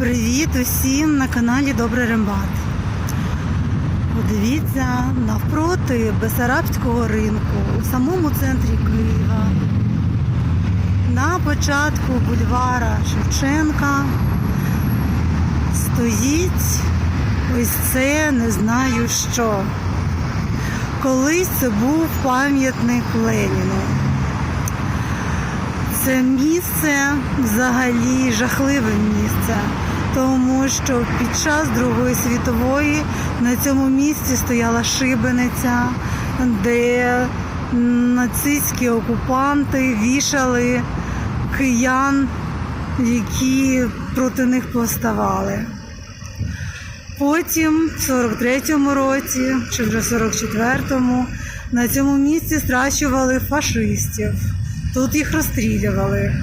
Привіт усім на каналі Добрий Рембат. Подивіться навпроти Бесарабського ринку у самому центрі Києва. На початку бульвара Шевченка стоїть ось це не знаю що. Колись це був пам'ятник Леніну. Це місце взагалі жахливе місце, тому що під час Другої світової на цьому місці стояла шибениця, де нацистські окупанти вішали киян, які проти них повставали. Потім, в 43-му році, чи вже в 44-му, на цьому місці страчували фашистів. Тут їх розстрілювали.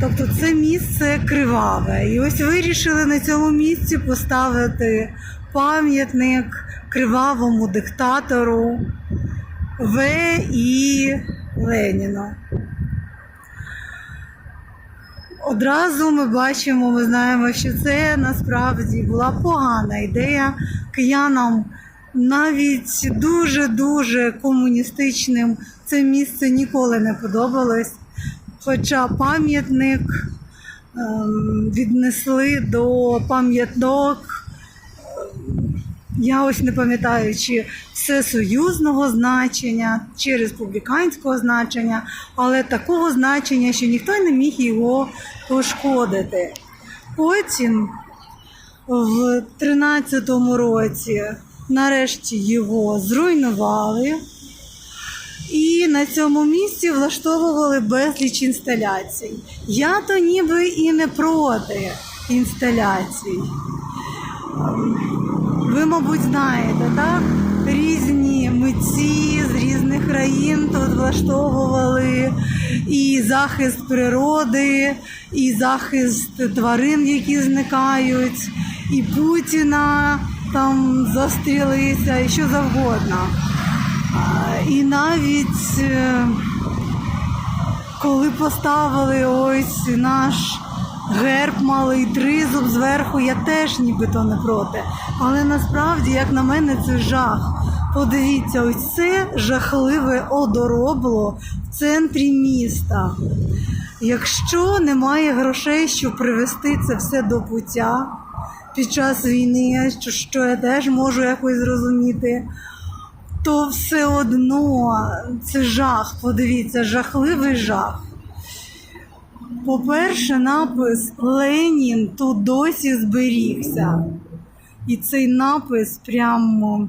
Тобто це місце криваве. І ось вирішили на цьому місці поставити пам'ятник кривавому диктатору В. І. Леніну. Одразу ми бачимо, ми знаємо, що це насправді була погана ідея киянам навіть дуже-дуже комуністичним це місце ніколи не подобалось. Хоча пам'ятник ем, віднесли до пам'яток, я ось не пам'ятаю, чи всесоюзного значення, чи республіканського значення, але такого значення, що ніхто не міг його пошкодити. Потім в 13-му році нарешті його зруйнували. І на цьому місці влаштовували безліч інсталяцій. Я то ніби і не проти інсталяцій. Ви, мабуть, знаєте, так? Різні митці з різних країн тут влаштовували і захист природи, і захист тварин, які зникають, і Путіна там застрілися, і що завгодно. І навіть е, коли поставили ось наш герб малий тризуб зверху, я теж нібито не проти. Але насправді, як на мене, це жах. Подивіться, ось це жахливе одоробло в центрі міста. Якщо немає грошей, щоб привести це все до пуття під час війни, що я теж можу якось зрозуміти то все одно це жах. Подивіться, жахливий жах. По-перше, напис Ленін тут досі зберігся. І цей напис прямо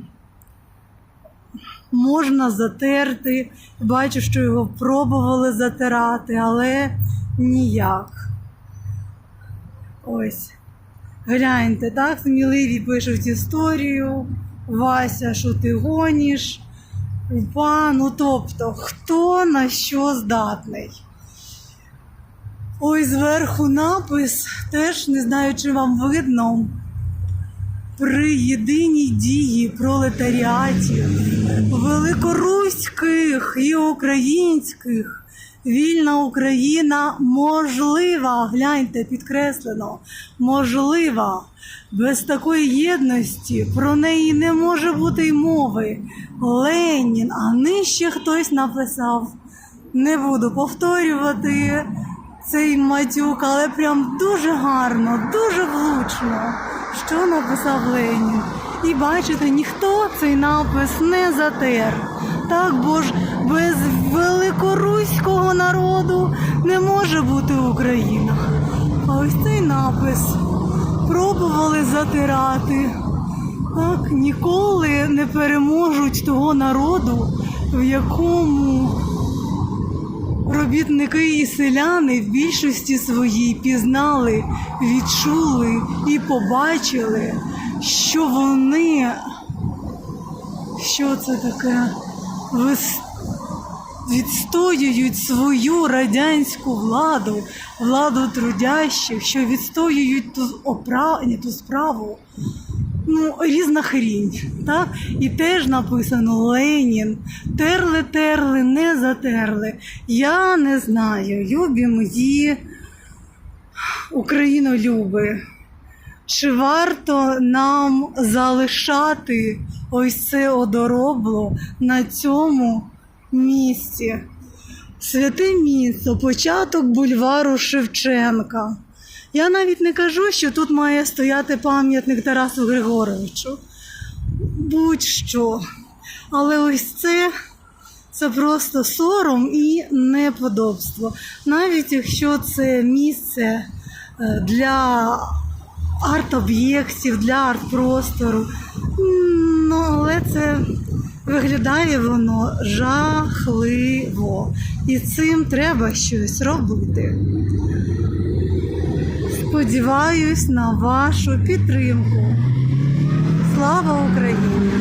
можна затерти. Бачу, що його пробували затирати, але ніяк. Ось. Гляньте, так, сміливі пишуть історію. Вася, що ти гоніш? Упа, ну тобто, хто на що здатний? Ой, зверху напис, теж не знаю, чи вам видно. При єдиній дії пролетаріатів, великоруських і українських, вільна Україна можлива. Гляньте, підкреслено, можлива. Без такої єдності про неї не може бути й мови. Ленін, а нижче хтось написав. Не буду повторювати цей матюк, але прям дуже гарно, дуже влучно, що написав Ленін. І бачите, ніхто цей напис не затер. Так, бо ж без великоруського народу не може бути Україна. А ось цей напис пробували затирати. Так, ніколи не переможуть того народу, в якому робітники і селяни в більшості своїй пізнали, відчули і побачили, що вони, що це таке, відстоюють свою радянську владу, владу трудящих, що відстоюють ту опра... ні, ту справу. Ну, різна хрінь, так? І теж написано Ленін. Терли, терли, не затерли. Я не знаю, любі мої Українолюби, чи варто нам залишати ось це одоробло на цьому місці? Святе місто, початок бульвару Шевченка. Я навіть не кажу, що тут має стояти пам'ятник Тарасу Григоровичу. Будь-що. Але ось це, це просто сором і неподобство. Навіть якщо це місце е, для арт-об'єктів, для арт-простору. Ну, але це виглядає воно жахливо. І цим треба щось робити. Сподіваюсь на вашу підтримку. Слава Україні!